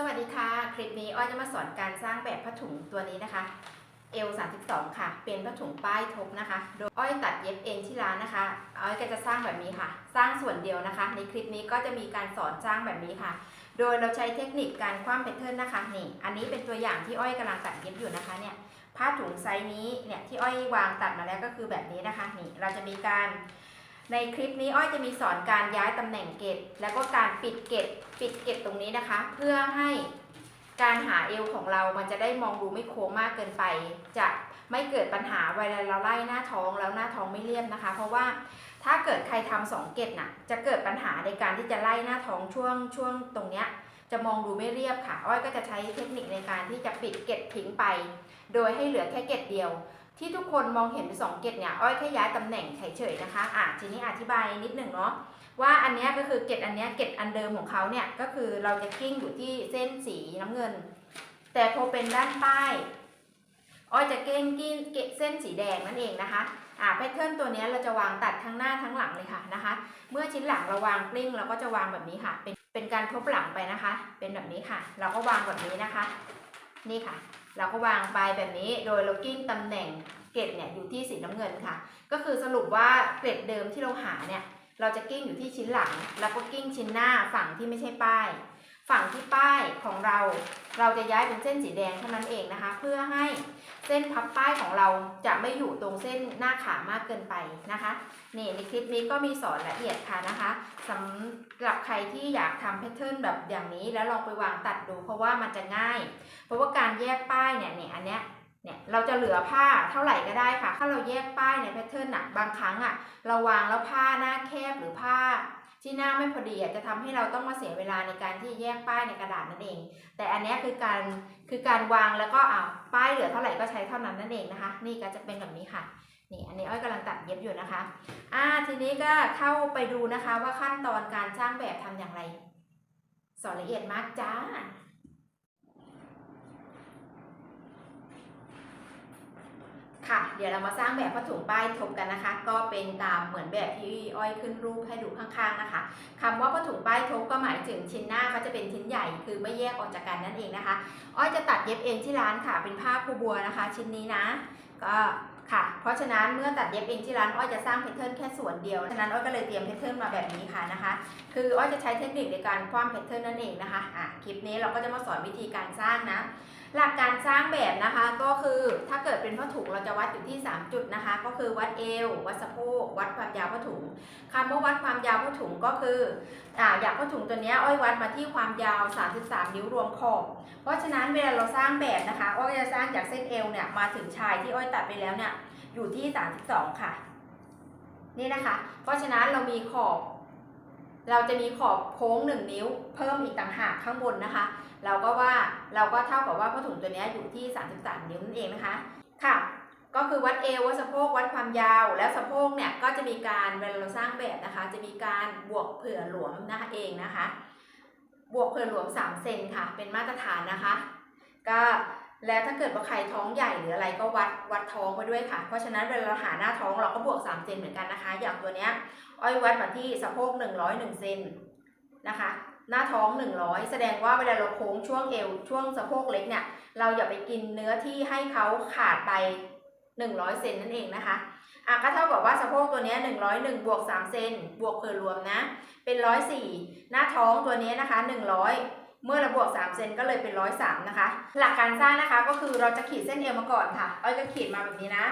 สวัสดีค่ะ คลิปนี้อ้อยจะมาสอนการสร้างแบบผ้าถุงตัวนี้นะคะ L 32 ค่ะ เป็นผ้าถุงป้ายทบนะคะ โดยอ้อยตัดเย็บเองที่ร้านนะคะ อ้อยก็จะสร้างแบบนี้ค่ะ สร้างส่วนเดียวนะคะ ในคลิปนี้ก็จะมีการสอนสร้างแบบนี้ค่ะ โดยเราใช้เทคนิคการคว่ำแพทเทิร์นนะคะ นี่ อันนี้เป็นตัวอย่างที่อ้อยกำลังตัดเย็บอยู่นะคะ เนี่ย ผ้าถุงไซส์นี้ เนี่ย ที่อ้อยวางตัดมาแล้วก็คือแบบนี้นะคะ นี่ เราจะมีการ ในคลิปนี้อ้อยจะมีสอนการย้ายตำแหน่งเกตแล้วก็การปิดเกตปิดเกตตรงนี้นะคะ เพื่อให้การหาเอวของเรามันจะได้มองดูไม่โค้งมากเกินไป จะไม่เกิดปัญหาเวลาเราไล่หน้าท้องแล้วหน้าท้องไม่เรียบนะคะ เพราะว่าถ้าเกิดใครทำสองเกตน่ะจะเกิดปัญหาในการที่จะไล่หน้าท้องช่วงช่วงตรงเนี้ยจะมองดูไม่เรียบค่ะ อ้อยก็จะใช้เทคนิคในการที่จะปิดเกตทิ้งไป โดยให้เหลือแค่เกตเดียว ที่ทุกคนมองเห็นเป็นสองเกตเนี่ยอ้อยแค่ย้ายตำแหน่งเฉยๆนะคะอะทีนี้อธิบายนิดหนึ่งเนาะว่าอันนี้ก็คือเกตอันนี้เกตอันเดิมของเขาเนี่ยก็คือเราจะกิ้งอยู่ที่เส้นสีน้ำเงิน แต่พอเป็นด้านใต้อ้อยจะเก้งกิ้งเกตเส้นสีแดงนั่นเองนะคะอ่าแพทเทิร์นตัวนี้เราจะวางตัดทั้งหน้าทั้งหลังเลยค่ะนะคะ เมื่อชิ้นหลังเราวางกลิ้งเราก็จะวางแบบนี้ค่ะ เป็นเป็นการทบหลังไปนะคะ เป็นแบบนี้ค่ะ เราก็วางแบบนี้นะคะ นี่ค่ะ เราก็วางไปแบบนี้โดยเรากิ้งตำแหน่งเกล็ดเนี่ยอยู่ที่สีน้ำเงินค่ะ ก็คือสรุปว่าเกล็ดเดิมที่เราหาเนี่ยเราจะกิ้งอยู่ที่ชิ้นหลัง แล้วก็กิ้งชิ้นหน้าฝั่งที่ไม่ใช่ป้าย ฝั่งที่ป้ายของเรา เราจะย้ายเป็นเส้นสีแดงเท่านั้นเองนะคะ เพื่อให้เส้นพับป้ายของเราจะไม่อยู่ตรงเส้นหน้าขามากเกินไปนะคะนี่ในคลิปนี้ก็มีสอนละเอียดค่ะนะคะสำหรับใครที่อยากทำแพทเทิร์นแบบอย่างนี้แล้วลองไปวางตัดดู เพราะว่ามันจะง่าย เพราะว่าการแยกป้ายเนี่ยเนี่ยอันเนี้ย เนี่ยเราจะเหลือผ้าเท่าไหร่ก็ได้ค่ะ ถ้าเราแยกป้ายในแพทเทิร์นอะบางครั้งอะเราวางแล้วผ้าหน้าแคบหรือผ้า ที่หน้าไม่พอดีอะจะทำให้เราต้องมาเสียเวลาในการที่แยกป้ายในกระดาษนั่นเอง แต่อันนี้คือการคือการวางแล้วก็อ่าป้ายเหลือเท่าไหร่ก็ใช้เท่านั้นนั่นเองนะคะ นี่ก็จะเป็นแบบนี้ค่ะนี่อันนี้อ้อยกำลังตัดเย็บอยู่นะคะ อ่า ทีนี้ก็เข้าไปดูนะคะว่าขั้นตอนการสร้างแบบทำอย่างไร สอนละเอียดมากจ้า ค่ะ เดี๋ยวเรามาสร้างแบบผ้าถุงป้ายทบกันนะคะ ก็เป็นตามเหมือนแบบที่อ้อยขึ้นรูปให้ดูข้างๆนะคะคำว่าผ้าถุงป้ายทบก็หมายถึงชิ้นหน้าเขาจะเป็นชิ้นใหญ่ คือไม่แยกออกจากกันนั่นเองนะคะ อ้อยจะตัดเย็บเองที่ร้านค่ะ เป็นผ้าคูบัวนะคะ ชิ้นนี้นะ ก็ค่ะ เพราะฉะนั้นเมื่อตัดเย็บเองที่ร้านอ้อยจะสร้างแพทเทิร์นแค่ส่วนเดียว ฉะนั้นอ้อยก็เลยเตรียมแพทเทิร์นมาแบบนี้ค่ะนะคะ คืออ้อยจะใช้เทคนิคในการคว่ำแพทเทิร์นนั่นเองนะคะ อะ คลิปนี้เราก็จะมาสอนวิธีการสร้างนะ หลักการสร้างแบบนะคะก็คือถ้าเกิดเป็นผ้าถุงเราจะวัดอยู่ที่ 3 จุดนะคะ ก็คือวัดเอว วัดสะโพก วัดความยาวผ้าถุงคำว่าวัดความยาวผ้าถุงก็คืออ่าอย่างผ้าถุงตัวนี้อ้อยวัดมาที่ความยาว 33 นิ้วรวมขอบเพราะฉะนั้นเวลาเราสร้างแบบนะคะอ้อยจะสร้างจากเส้นเอวเนี่ยมาถึงชายที่อ้อยตัดไปแล้วเนี่ยอยู่ที่ 32 ค่ะ นี่นะคะ เพราะฉะนั้นเรามีขอบ เราจะมีขอบโค้ง 1 นิ้ว เพิ่มอีกต่างหากข้างบนนะคะ เราก็ว่าเราก็เท่ากับว่าผ้าถุงตัวนี้อยู่ที่ 33 นิ้วนั่นเองนะคะ ค่ะ ก็คือวัดเอววัดสะโพกวัดความยาว แล้วสะโพกเนี่ยก็จะมีการเวลาเราสร้างแบบนะคะ จะมีการบวกเผื่อหลวมนะคะเองนะคะ บวกเผื่อหลวม 3 เซนค่ะ เป็นมาตรฐานนะคะ ก็แล้วถ้าเกิดว่าใครท้องใหญ่หรืออะไรก็วัดวัดท้องไปด้วยค่ะ เพราะฉะนั้นเวลาเราหาหน้าท้องเราก็บวก 3 เซนเหมือนกันนะคะ อย่างตัวเนี้ยอ้อยวัดมาที่สะโพก 101 เซนนะคะ หน้าท้อง 100 แสดงว่าเวลาเราโค้งช่วงเอวช่วงสะโพกเล็กเนี่ย เราอย่าไปกินเนื้อที่ให้เขาขาดไป 100 เซนนั่นเองนะคะอะก็เท่ากับว่าสะโพกตัวนี้ย101 บวก 3 เซนบวกเผื่อรวมนะ เป็น 104 หน้าท้องตัวนี้นะคะ 100 เมื่อเราบวก 3 เซนก็เลยเป็น 103 นะคะ หลักการสร้างนะคะก็คือเราจะขีดเส้นเอวมาก่อนค่ะอ้อยก็ขีดมาแบบนี้นะ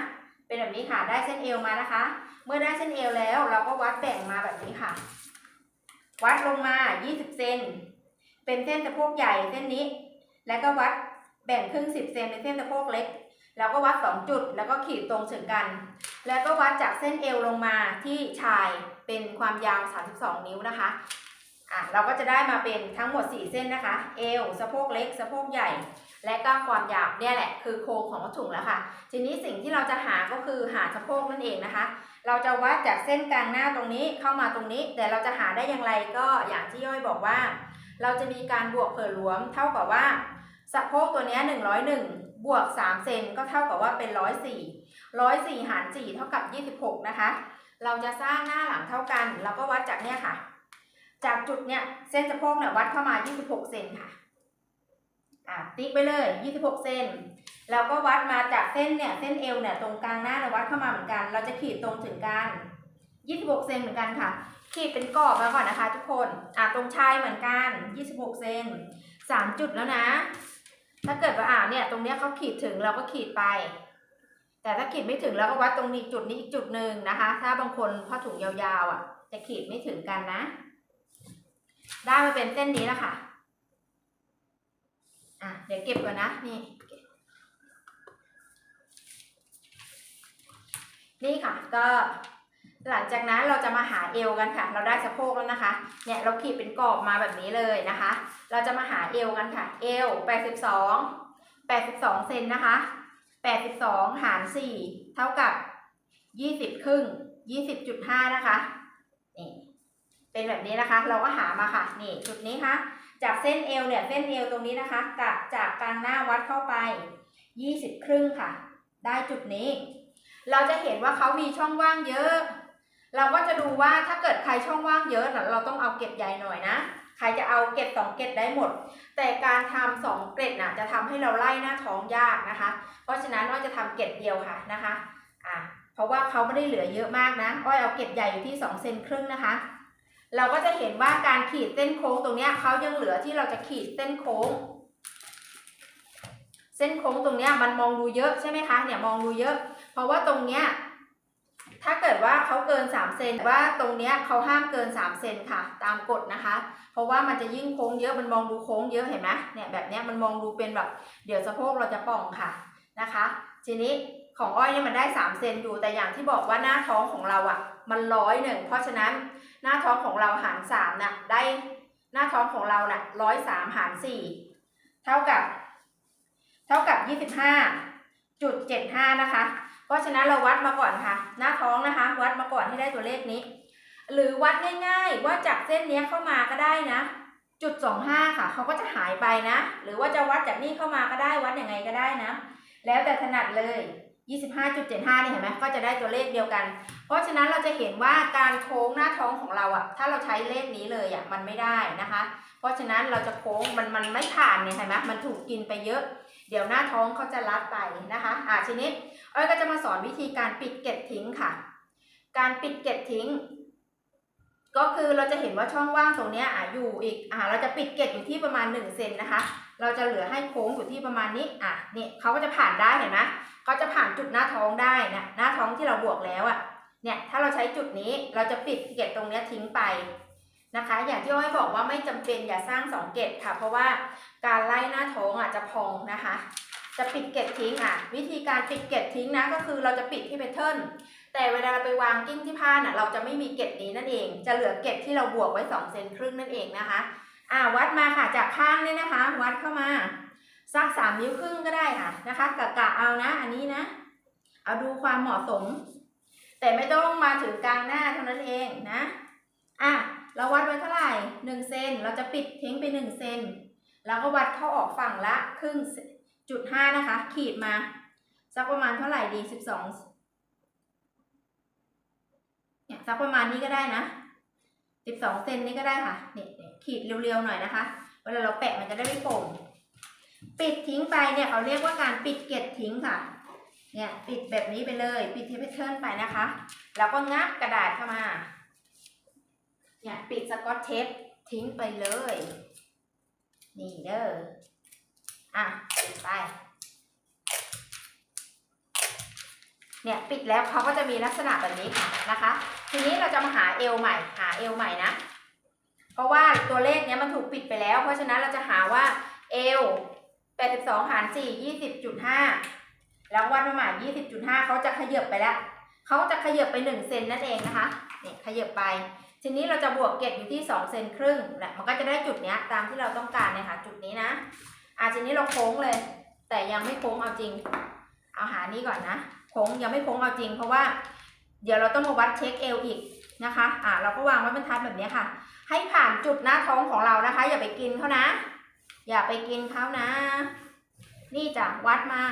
เป็นแบบนี้ค่ะได้เส้นเอวมานะคะ เมื่อได้เส้นเอวแล้วเราก็วัดแบ่งมาแบบนี้ค่ะ วัดลงมา 20 เซน เป็นเส้นสะโพกใหญ่เส้นนี้ แล้วก็วัดแบ่งครึ่ง 10 เซนเป็นเส้นสะโพกเล็ก แล้วก็วัด 2 จุด แล้วก็ขีดตรงถึงกัน แล้วก็วัดจากเส้นเอวลงมาที่ชายเป็นความยาว 32 นิ้วนะคะ อะ เราก็จะได้มาเป็นทั้งหมด 4 เส้นนะคะ เอว สะโพกเล็ก สะโพกใหญ่ และก็ความยาวเนี่ยแหละ คือโครงของวัตถุงแล้วค่ะ ทีนี้สิ่งที่เราจะหาก็คือหาสะโพกนั่นเองนะคะ เราจะวัดจากเส้นกลางหน้าตรงนี้เข้ามาตรงนี้ แต่เราจะหาได้อย่างไรก็อย่างที่ย่อยบอกว่า เราจะมีการบวกเผื่อรวม เท่ากับว่าสะโพกตัวนี้ย101 บวก 3 เซนก็เท่ากับว่าเป็น 104 104 หาร 4 เท่ากับ 26 นะคะ เราจะสร้างหน้าหลังเท่ากัน เราก็วัดจากเนี้ยค่ะ จากจุดเนี้ยเส้นสะโพกเนี่ยวัดเข้ามา 26 เซนค่ะติ๊กไปเลย 26 เซน แล้วก็วัดมาจากเส้นเนี่ยเส้นเอวเนี่ยตรงกลางหน้าเราวัดเข้ามาเหมือนกัน เราจะขีดตรงถึงกัน26 เซนเหมือนกันค่ะ ขีดเป็นกรอบมาก่อนนะคะ ทุกคนอะตรงชายเหมือนกัน 26 เซน3จุดแล้วนะ ถ้าเกิดว่าอ่าเนี่ยตรงเนี้ยเขาขีดถึงเราก็ขีดไป แต่ถ้าขีดไม่ถึงเราก็วัดตรงนี้จุดนี้อีกจุดหนึ่งนะคะ ถ้าบางคนผ้าถุงยาวๆอะ จะขีดไม่ถึงกันนะ ได้มาเป็นเส้นนี้แล้วค่ะอะเดี๋ยวเก็บก่อนนะนี่เก็บ นี่ค่ะก็หลังจากนั้นเราจะมาหาเอวกันค่ะ เราได้สะโพกแล้วนะคะ เนี่ยเราขีดเป็นกรอบมาแบบนี้เลยนะคะ เราจะมาหาเอวกันค่ะ เอว 82 82 เซนนะคะ 82 หาร 4 เท่ากับ 20 ครึ่ง 20.5 นะคะ นี่ เป็นแบบนี้นะคะ เราก็หามาค่ะ นี่จุดนี้ค่ะ จากเส้นเอวเนี่ย เส้นเอวตรงนี้นะคะกับจากกลางหน้าวัดเข้าไป 20 ครึ่งค่ะ ได้จุดนี้ เราจะเห็นว่าเขามีช่องว่างเยอะ เราก็จะดูว่าถ้าเกิดใครช่องว่างเยอะเราต้องเอาเกล็ดใหญ่หน่อยนะ ใครจะเอาเกล็ดสองเกล็ดได้หมด แต่การทำสองเกล็ดน่ะจะทำให้เราไล่หน้าท้องยากนะคะ เพราะฉะนั้นอ้อยจะทำเกล็ดเดียวค่ะนะคะอ่าเพราะว่าเขาไม่ได้เหลือเยอะมากนะอ้อยเอาเกล็ดใหญ่อยู่ที่2เซนครึ่งนะคะเราก็จะเห็นว่าการขีดเส้นโค้งตรงเนี้ยเขายังเหลือที่เราจะขีดเส้นโค้ง เส้นโค้งตรงเนี้ยมันมองดูเยอะใช่ไหมคะเนี่ยมองดูเยอะ เพราะว่าตรงเนี้ยถ้าเกิดว่าเขาเกิน3เซนว่าตรงเนี้ยเขาห้ามเกิน3เซนค่ะ ตามกฎนะคะ เพราะว่ามันจะยิ่งโค้งเยอะมันมองดูโค้งเยอะเห็นไหมเนี่ยแบบเนี้ยมันมองดูเป็นแบบเดี๋ยวสะโพกเราจะป่องค่ะนะคะ ทีนี้ของอ้อยเนี่ยมันได้3เซนอยู่แต่อย่างที่บอกว่าหน้าท้องของเราอะ่ะ มันร้อยหนึ่งเพราะฉะนั้นหน้าท้องของเราหาร3น่ะได้หน้าท้องของเราน่ะร้อยสามหาร4เท่ากับ เท่ากับ 25จุด75 นะคะ เพราะฉะนั้นเราวัดมาก่อนค่ะ หน้าท้องนะคะ วัดมาก่อนให้ได้ตัวเลขนี้ หรือวัดง่ายๆ ว่าจากเส้นเนี้ยเข้ามาก็ได้นะ จุดสองห้าค่ะ เขาก็จะหายไปนะ หรือว่าจะวัดจากนี่เข้ามาก็ได้วัดยังไงก็ได้นะ แล้วแต่ถนัดเลย 25.75นี่เห็นไหมก็จะได้ตัวเลขเดียวกัน เพราะฉะนั้นเราจะเห็นว่าการโค้งหน้าท้องของเราอะถ้าเราใช้เลขนี้เลยอะมันไม่ได้นะคะ เพราะฉะนั้นเราจะโค้งมันมันไม่ผ่านเนี่ยเห็นไหมมันถูกกินไปเยอะ เดี๋ยวหน้าท้องเขาจะรัดไปนะคะอ่าทีนี้อ้อยก็จะมาสอนวิธีการปิดเกล็ดทิ้งค่ะ การปิดเกล็ดทิ้ง ก็คือเราจะเห็นว่าช่องว่างตรงนี้อะอยู่อีกอ่าเราจะปิดเกล็ดอยู่ที่ประมาณ1เซนนะคะ เราจะเหลือให้โค้งอยู่ที่ประมาณนี้ อะเนี่ยเขาก็จะผ่านได้เห็นไหมเขาจะผ่านจุดหน้าท้องได้นะหน้าท้องที่เราบวกแล้วอะ เนี่ย ถ้าเราใช้จุดนี้ เราจะปิดเกล็ดตรงเนี้ยทิ้งไปนะคะ อย่างที่อ้อยบอกว่าไม่จำเป็นอย่าสร้างสองเกล็ดค่ะ เพราะว่าการไล่หน้าท้องอะจะพองนะคะ จะปิดเกล็ดทิ้งอะ วิธีการปิดเกล็ดทิ้งนะ ก็คือเราจะปิดที่แพทเทิร์น แต่เวลาเราไปวางกิ้งที่ผ้าน่ะ เราจะไม่มีเกล็ดนี้นั่นเอง จะเหลือเกล็ดที่เราบวกไว้2เซนครึ่งนั่นเองนะคะ อ่าวัดมาค่ะจากข้างเนี่ยนะคะ วัดเข้ามาสักสามนิ้วครึ่งก็ได้ค่ะนะคะกะกะเอานะ อันนี้นะ เอาดูความเหมาะสม แต่ไม่ต้องมาถึงกลางหน้าเท่านั้นเองนะอะเราวัดไว้เท่าไหร่หนึ่งเซนเราจะปิดทิ้งไปหนึ่งเซนแล้วก็วัดเข้าออกฝั่งละครึ่งจุดห้านะคะ ขีดมา สักประมาณเท่าไหร่ดีสิบสองเนี่ยสักประมาณนี้ก็ได้นะสิบสองเซนนี้ก็ได้ค่ะเนี่ยเนี่ย ขีดเรียวๆหน่อยนะคะ เวลาเราแปะมันจะได้ไม่โป่งปิดทิ้งไปเนี่ยเขาเรียกว่าการปิดเกล็ดทิ้งค่ะ เนี่ยปิดแบบนี้ไปเลย ปิดเทปเทิร์นไปนะคะ แล้วก็งับกระดาษเข้ามา เนี่ยปิดสกอตเทปทิ้งไปเลย นี่เด้อ อะปิดไป เนี่ยปิดแล้วเขาก็จะมีลักษณะแบบนี้นะคะ ทีนี้เราจะมาหาเอวใหม่ หาเอวใหม่นะ เพราะว่าตัวเลขเนี้ยมันถูกปิดไปแล้ว เพราะฉะนั้นเราจะหาว่าเอว82หาร4 20.5 แล้ววัดมาหม่20.5 เขาจะขยับไปแล้ว เขาจะขยับไป 1 เซนนั่นเองนะคะ เนี่ยขยับไป ทีนี้เราจะบวกเกล็ดอยู่ที่ 2 เซนครึ่งแหละ มันก็จะได้จุดเนี้ยตามที่เราต้องการเนี่ยค่ะ จุดนี้นะ อะทีนี้เราโค้งเลย แต่ยังไม่โค้งเอาจริง เอาหานี้ก่อนนะ โค้งยังไม่โค้งเอาจริง เพราะว่า เดี๋ยวเราต้องมาวัดเช็คเอวอีกนะคะ อ่าเราก็วางไว้บรรทัดแบบนี้ค่ะ ให้ผ่านจุดหน้าท้องของเรานะคะ อย่าไปกินเขานะ อย่าไปกินเขานะ นี่จ้ะวัดมา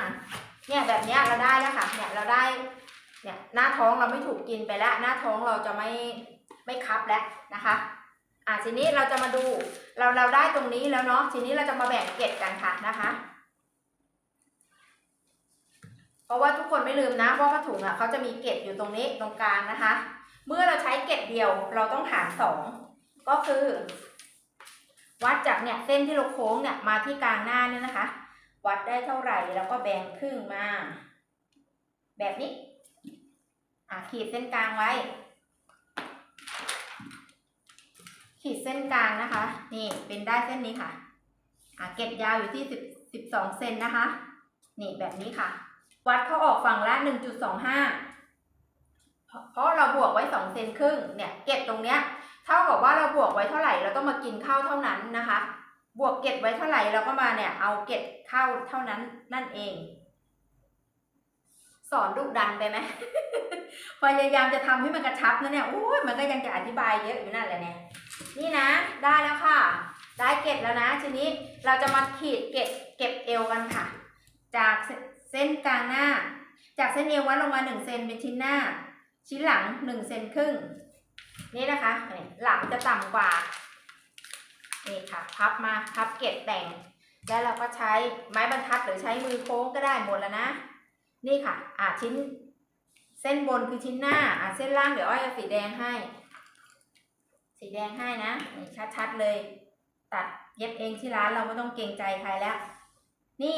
เนี่ยแบบเนี้ยเราได้แล้วค่ะเนี่ยเราได้เนี่ยหน้าท้องเราไม่ถูกกินไปแล้ว หน้าท้องเราจะไม่ไม่คับแล้วนะคะอ่าทีนี้เราจะมาดูเราเราได้ตรงนี้แล้วเนาะทีนี้เราจะมาแบ่งเกล็ดกันค่ะนะคะ เพราะว่าทุกคนไม่ลืมนะว่าผ้าถุงอะเขาจะมีเกล็ดอยู่ตรงนี้ตรงกลางนะคะ เมื่อเราใช้เกล็ดเดียวเราต้องหารสอง ก็คือ วัดจากเนี่ยเส้นที่เราโค้งเนี่ยมาที่กลางหน้าเนี่ยนะคะ วัดได้เท่าไหร่แล้วก็แบ่งครึ่งมา แบบนี้ อะขีดเส้นกลางไว้ ขีดเส้นกลางนะคะ นี่เป็นได้เส้นนี้ค่ะ อะเก็บยาวอยู่ที่สิบสิบสองเซนนะคะ นี่แบบนี้ค่ะ วัดเขาออกฝั่งละหนึ่งจุดสองห้าเพราะเราบวกไว้สองเซนครึ่งเนี่ยเก็บตรงเนี้ย เท่ากับว่าเราบวกไว้เท่าไหร่เราต้องมากินข้าวเท่านั้นนะคะ บวกเก็บไว้เท่าไหร่เราก็มาเนี่ยเอาเก็บข้าวเท่านั้นนั่นเอง สอนดุดันไปไหมพยายามจะทำให้มันกระชับนะเนี่ยโอ้ยมันก็ยังจะอธิบายเยอะอยู่นั่นแหละเนี่ยนี่นะ ได้แล้วค่ะ ได้เก็บแล้วนะ ทีนี้เราจะมาขีดเก็บเก็บเอวกันค่ะ จากเสเส้นกลางหน้า จากเส้นเอววัดลงมาหนึ่งเซนเป็นชิ้นหน้า ชิ้นหลังหนึ่งเซนครึ่ง นี่นะคะ หลังจะต่ำกว่า นี่ค่ะ พับมา พับเก็บแต่ง แล้วเราก็ใช้ไม้บรรทัดหรือใช้มือโค้งก็ได้หมดแล้วนะ นี่ค่ะ อ่าชิ้น เส้นบนคือชิ้นหน้า อ่าเส้นล่างเดี๋ยวอ้อยเอาสีแดงให้ สีแดงให้นะ นี่ชัดๆเลย ตัดเย็บเองที่ร้านเราไม่ต้องเกรงใจใครแล้ว นี่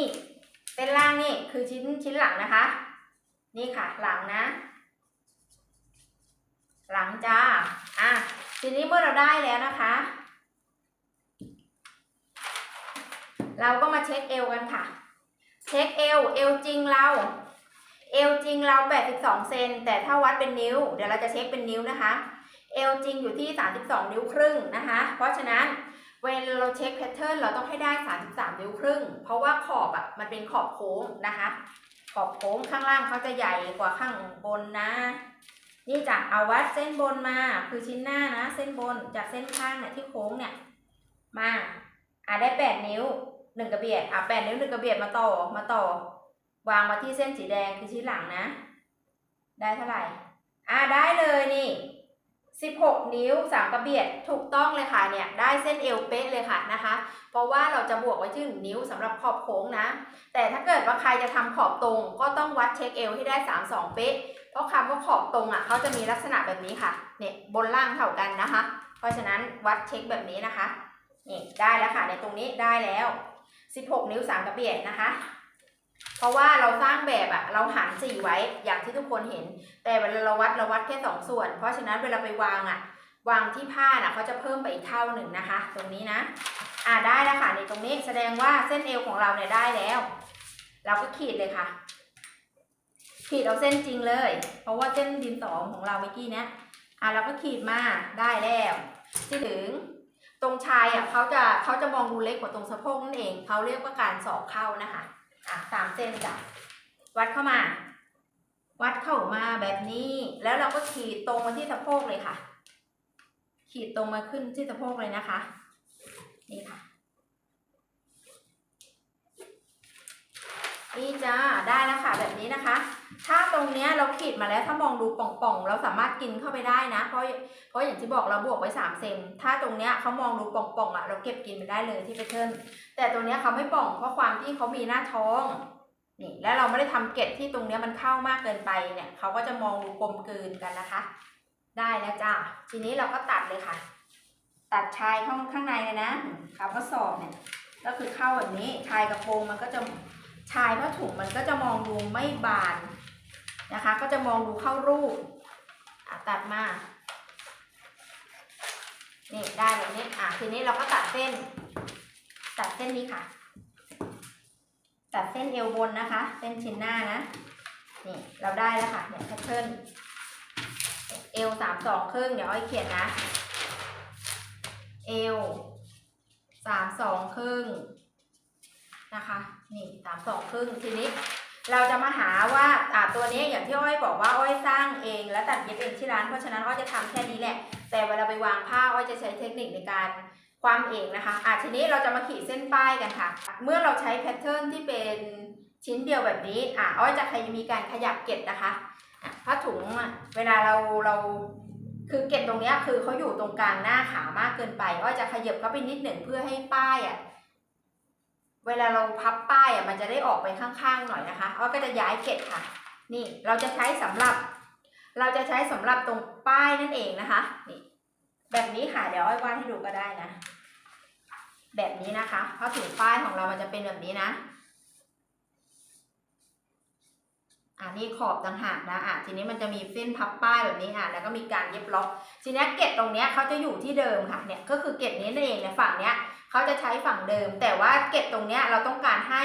เส้นล่างนี่คือชิ้นชิ้นหลังนะคะ นี่ค่ะ หลังนะ หลังจ้า อะ ทีนี้เมื่อเราได้แล้วนะคะ เราก็มาเช็คเอวกันค่ะ เช็คเอว เอวจริงเรา เอวจริงเรา 82 เซน แต่ถ้าวัดเป็นนิ้ว เดี๋ยวเราจะเช็คเป็นนิ้วนะคะ เอวจริงอยู่ที่ 32 นิ้วครึ่งนะคะ เพราะฉะนั้นเวลาเราเช็คแพทเทิร์นเราต้องให้ได้ 33 นิ้วครึ่ง เพราะว่าขอบอะมันเป็นขอบโค้งนะคะ ขอบโค้งข้างล่างเขาจะใหญ่กว่าข้างบนนะ นี่จะเอาวัดเส้นบนมา คือชิ้นหน้านะ เส้นบนจากเส้นข้างเนี่ยที่โค้งเนี่ย มาอะได้8นิ้วหนึ่งกระเบียดอะ8นิ้วหนึ่งกระเบียดมาต่อมาต่อ วางมาที่เส้นสีแดงคือชิ้นหลังนะ ได้เท่าไหร่อะได้เลยนี่16นิ้ว3กระเบียดถูกต้องเลยค่ะเนี่ยได้เส้นเอวเป๊ะเลยค่ะนะคะ เพราะว่าเราจะบวกไว้ที่1นิ้วสำหรับขอบโค้งนะ แต่ถ้าเกิดว่าใครจะทำขอบตรง ก็ต้องวัดเช็คเอวให้ได้32เป๊ะ ราะคำว่าขอบตรงอะเขาจะมีลักษณะแบบนี้ค่ะ เนี่ยบนล่างเท่ากันนะคะ เพราะฉะนั้นวัดเช็คแบบนี้นะคะ นี่ได้แล้วค่ะในตรงนี้ได้แล้ว 16 นิ้ว3กระเบียดนะคะ เพราะว่าเราสร้างแบบอะเราหันสี่ไว้อย่างที่ทุกคนเห็น แต่เวลาเราวัดเราวัดแค่สองส่วน เพราะฉะนั้นเวลาไปวางอะวางที่ผ้าน่ะเขาจะเพิ่มไปอีกเท่าหนึ่งนะคะ ตรงนี้นะอ่าได้แล้วค่ะในตรงนี้แสดงว่าเส้นเอวของเราเนี่ยได้แล้ว เราก็ขีดเลยค่ะ ขีดเอาเส้นจริงเลย เพราะว่าเส้นดินสอของเราเมื่อกี้เนี้ยอ่าเราก็ขีดมาได้แล้วที่ถึงตรงชายอะเขาจะเขาจะมองดูเล็กกว่าตรงสะโพกนั่นเองเขาเรียกว่าการสอกเข้านะคะอะสามเซนจ้ะวัดเข้ามา วัดเข้ามาแบบนี้ แล้วเราก็ขีดตรงมาที่สะโพกเลยค่ะ ขีดตรงมาขึ้นที่สะโพกเลยนะคะ นี่ค่ะ นี่จ้าได้แล้วค่ะแบบนี้นะคะ ถ้าตรงเนี้ยเราขีดมาแล้วถ้ามองดูป่องๆ เราสามารถกินเข้าไปได้นะ เพราะเพราะอย่างที่บอกเราบวกไว้สามเซนถ้าตรงเนี้ยเขามองดูป่องๆอะเราเก็บกินไปได้เลยที่ไปเทิร์นแต่ตรงเนี้ยเขาไม่ป่องเพราะความที่เขามีหน้าท้องนี่แล้วเราไม่ได้ทำเกล็ดที่ตรงเนี้ยมันเข้ามากเกินไปเนี่ยเขาก็จะมองดูกลมกลืนกันนะคะ ได้แล้วจ้าทีนี้เราก็ตัดเลยค่ะ ตัดชายข้างข้างในเลยนะคำว่าสอบเนี่ยก็คือเข้าแบบนี้ชายกระโปรงมันก็จะชายผ้าถุงมันก็จะมองดูไม่บาน นะคะ ก็จะมองดูเข้ารูปตัดมานี่ได้แบบนี้อะทีนี้เราก็ตัดเส้น ตัดเส้นนี้ค่ะ ตัดเส้นเอวบนนะคะ เส้นชิ้นหน้านะนี่เราได้แล้วค่ะเนี่ยแพทเทิร์นเอวสามสองครึ่งเดี๋ยวอ้อยเขียนนะ เอวสามสองครึ่งนะคะ นี่สามสองครึ่งทีนี้ เราจะมาหาว่าตัวนี้อย่างที่อ้อยบอกว่าอ้อยสร้างเอง และตัดเย็บเองที่ร้านเพราะฉะนั้นอ้อยจะทำแค่นี้แหละ แต่เวลาไปวางผ้าอ้อยจะใช้เทคนิคในการความเองนะคะอะทีนี้เราจะมาขีดเส้นป้ายกันค่ะ เมื่อเราใช้แพทเทิร์นที่เป็นชิ้นเดียวแบบนี้อะอ้อยจะมีการขยับเก็บนะคะผ้าถุงเวลาเราเราคือเก็บตรงนี้คือเขาอยู่ตรงกลางหน้าขามากเกินไปอ้อยจะขยับเข้าไปนิดหนึ่งเพื่อให้ป้ายอะ เวลาเราพับป้ายอะมันจะได้ออกไปข้างๆหน่อยนะคะอ้อก็จะย้ายเกล็ดค่ะ นี่เราจะใช้สำหรับ เราจะใช้สำหรับตรงป้ายนั่นเองนะคะ นี่ แบบนี้ค่ะเดี๋ยวอ้อยวาดให้ดูก็ได้นะ แบบนี้นะคะเพราะถุงป้ายของเรามันจะเป็นแบบนี้นะอ่านี่ขอบต่างหากนะอะทีนี้มันจะมีเส้นพับป้ายแบบนี้อะแล้วก็มีการเย็บล็อก ทีนี้เกล็ดตรงเนี้ยเขาจะอยู่ที่เดิมค่ะเนี่ยก็คือเกล็ดนี้นั่นเองเนี่ยฝั่งเนี้ย เขาจะใช้ฝั่งเดิม แต่ว่าเกล็ดตรงเนี้ยเราต้องการให้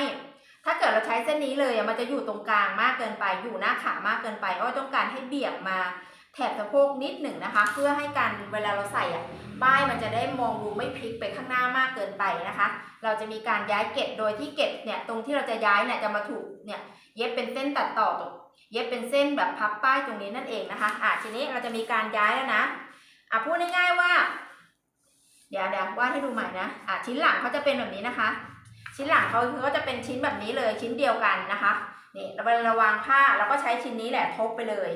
ถ้าเกิดเราใช้เส้นนี้เลยมันจะอยู่ตรงกลางมากเกินไป อยู่หน้าขามากเกินไปก็ต้องการให้เบี่ยงมาแถบสะโพกนิดหนึ่งนะคะ เพื่อให้การเวลาเราใส่อะป้ายมันจะได้มองดูไม่พลิกไปข้างหน้ามากเกินไปนะคะ เราจะมีการย้ายเกล็ดโดยที่เกล็ดเนี่ยตรงที่เราจะย้ายเนี่ยจะมาถูกเนี่ยเย็บเป็นเส้นตัดต่อตรงเย็บเป็นเส้นแบบพับป้ายตรงนี้นั่นเองนะคะอะทีนี้เราจะมีการย้ายแล้วนะอะพูดง่ายๆว่า เดี๋ยวเดี๋ยววาดให้ดูใหม่นะอะชิ้นหลังเขาจะเป็นแบบนี้นะคะ ชิ้นหลังเขาคือก็จะเป็นชิ้นแบบนี้เลยชิ้นเดียวกันนะคะนี่เราราวางผ้าเราก็ใช้ชิ้นนี้แหละทบไปเลย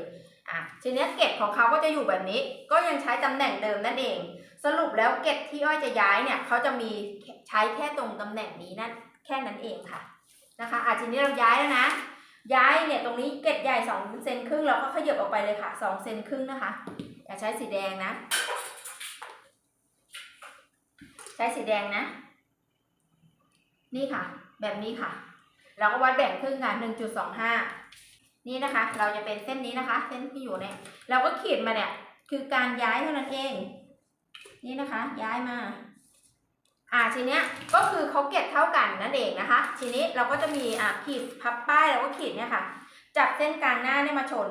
อะทีนี้เกล็ดของเขาก็จะอยู่แบบนี้ ก็ยังใช้ตำแหน่งเดิมนั่นเอง สรุปแล้วเกล็ดที่อ้อยจะย้ายเนี่ยเขาจะมีใช้แค่ตรงตำแหน่งนี้นั่นแค่นั้นเองค่ะนะคะอะทีนี้เราย้ายแล้วนะ ย้ายเนี่ยตรงนี้เกล็ดใหญ่สองเซนครึ่งเราก็ขยับออกไปเลยค่ะสองเซนครึ่งนะคะ อย่าใช้สีแดงนะ ใช้สีแดงนะ นี่ค่ะ แบบนี้ค่ะ เราก็วัดแบ่งครึ่งกันหนึ่งจุดสองห้านี่นะคะ เราจะเป็นเส้นนี้นะคะ เส้นที่อยู่เนี่ย เราก็ขีดมาเนี่ย คือการย้ายเท่านั้นเอง นี่นะคะ ย้ายมา อ่าทีเนี้ยก็คือเขาเก็บเท่ากันนั่นเองนะคะ ทีนี้เราก็จะมีอ่าขีดพับป้ายเราก็ขีดเนี่ยค่ะ จับเส้นกลางหน้าเนี่ยมาชน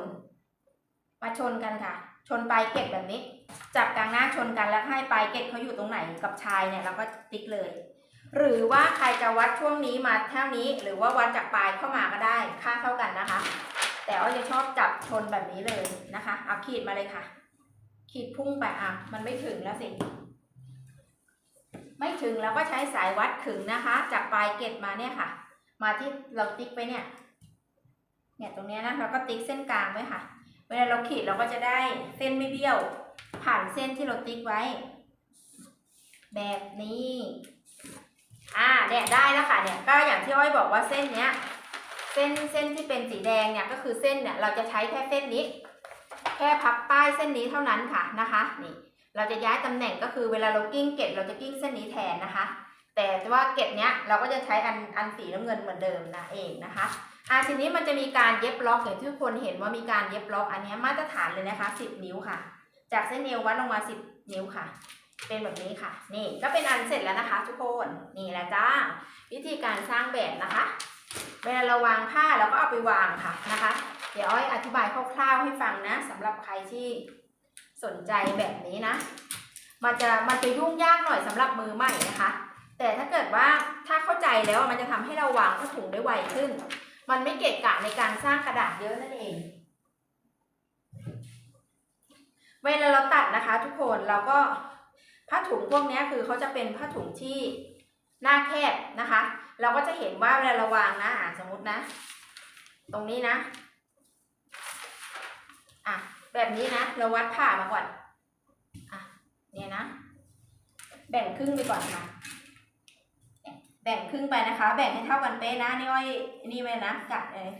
มาชนกันค่ะ ชนปลายเกล็ดแบบนี้ จับกลางหน้าชนกันแล้วให้ปลายเกล็ดเขาอยู่ตรงไหนกับชายเนี่ยเราก็ติ๊กเลย หรือว่าใครจะวัดช่วงนี้มาเท่านี้ หรือว่าวัดจากปลายเข้ามาก็ได้ค่าเท่ากันนะคะ แต่อ้อยจะชอบจับชนแบบนี้เลยนะคะเอาขีดมาเลยค่ะ ขีดพุ่งไปอะมันไม่ถึงแล้วสิไม่ถึงเราก็ใช้สายวัดขึงนะคะ จากปลายเกล็ดมาเนี่ยค่ะ มาที่เราติ๊กไปเนี่ยเนี่ยตรงนี้นะเราก็ติ๊กเส้นกลางไว้ค่ะ เวลาเราขีดเราก็จะได้เส้นไม่เบี้ยว ผ่านเส้นที่เราติ๊กไว้ แบบนี้ อ่าเนี่ยได้แล้วค่ะเนี่ยก็อย่างที่อ้อยบอกว่าเส้นเนี้ยเส้นเส้นที่เป็นสีแดงเนี่ยก็คือเส้นเนี่ยเราจะใช้แค่เส้นนี้ แค่พับป้ายเส้นนี้เท่านั้นค่ะนะคะนี่เราจะย้ายตำแหน่งก็คือเวลาเรากิ้งเกล็ดเราจะกิ้งเส้นนี้แทนนะคะ แต่ว่าเกล็ดเนี้ยเราก็จะใช้อันอันสีน้ำเงินเหมือนเดิมนะเองนะคะ อ่าทีนี้มันจะมีการเย็บล็อกอย่างที่ทุกคนเห็นว่ามีการเย็บล็อกอันนี้มาตรฐานเลยนะคะ10 นิ้วค่ะ จากเส้นเอววัดลงมา 10 นิ้วค่ะ เป็นแบบนี้ค่ะ นี่ก็เป็นอันเสร็จแล้วนะคะ ทุกคนนี่แหละจ้า วิธีการสร้างแบบนะคะ เวลาเราวางผ้าเราก็เอาไปวางค่ะนะคะ เดี๋ยวอ้อยอธิบายคร่าวๆให้ฟังนะสำหรับใครที่สนใจแบบนี้นะ มันจะมันจะยุ่งยากหน่อยสำหรับมือใหม่นะคะ แต่ถ้าเกิดว่าถ้าเข้าใจแล้วมันจะทำให้เราวางผ้าถุงได้ไวขึ้น มันไม่เกะกะในการสร้างกระดาษเยอะนั่นเอง เวลาเราตัดนะคะ ทุกคนเราก็ผ้าถุงพวกนี้คือเขาจะเป็นผ้าถุงที่หน้าแคบนะคะ เราก็จะเห็นว่าเวลาเราวางนะสมมตินะ ตรงนี้นะอะแบบนี้นะ เราวัดผ่ามาก่อนอะเนี่ยนะ แบ่งครึ่งไปก่อนค่ะ แบ่งครึ่งไปนะคะ แบ่งให้เท่ากันเป๊ะนะนี่อ้อยนี่ไว้นะกัดเลย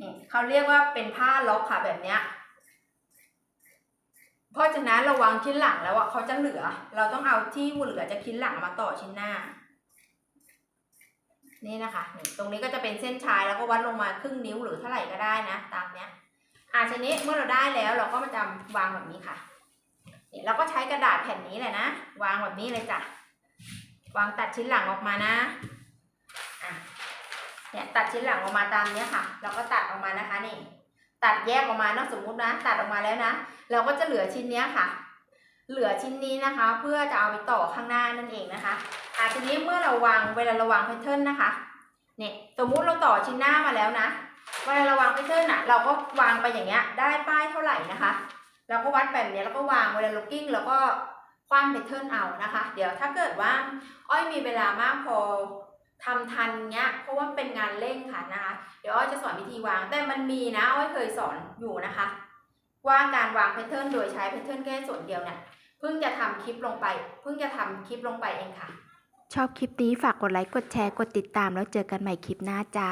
นี่เขาเรียกว่าเป็นผ้าล็อกค่ะแบบเนี้ยเพราะฉะนั้นเราวางชิ้นหลังแล้วอะเขาจะเหลือ เราต้องเอาที่เหลือจากชิ้นหลังมาต่อชิ้นหน้า นี่นะคะนี่ตรงนี้ก็จะเป็นเส้นชายแล้วก็วัดลงมาครึ่งนิ้วหรือเท่าไหร่ก็ได้นะ ตามเนี้ยอะทีนี้เมื่อเราได้แล้วเราก็มาจำวางแบบนี้ค่ะนี่เราก็ใช้กระดาษแผ่นนี้แหละนะ วางแบบนี้เลยจ้ะ วางตัดชิ้นหลังออกมานะอะเนี่ยตัดชิ้นหลังออกมาตามเนี้ยค่ะ เราก็ตัดออกมานะคะนี่ ตัดแยกออกมานอะสมมุตินะ ตัดออกมาแล้วนะ เราก็จะเหลือชิ้นเนี้ยค่ะ เหลือชิ้นนี้นะคะ เพื่อจะเอาไปต่อข้างหน้านั่นเองนะคะอะทีนี้เมื่อเราวางเวลาเราวางแพทเทิร์นนะคะ เนี่ยสมมุติเราต่อชิ้นหน้ามาแล้วนะ เวลาเราวางแพทเทิร์นอะ เราก็วางไปอย่างเงี้ย ได้ป้ายเท่าไหร่นะคะ เราก็วัดแบบเนี้ยแล้วก็วางเวลาเรากิ้งแล้วก็ คว้างแพทเทิร์นเอานะคะ เดี๋ยวถ้าเกิดว่าอ้อยมีเวลามากพอทำทันเนี้ยเพราะว่าเป็นงานเร่งค่ะนะคะ เดี๋ยวอ้อยจะสอนวิธีวาง แต่มันมีนะอ้อยเคยสอนอยู่นะคะ ว่าการวางแพทเทิร์นโดยใช้แพทเทิร์นแค่ส่วนเดียวเนี่ยเพิ่งจะทำคลิปลงไป เพิ่งจะทำคลิปลงไปเองค่ะ ชอบคลิปนี้ฝากกดไลค์กดแชร์กดติดตามแล้วเจอกันใหม่คลิปหน้าจ้า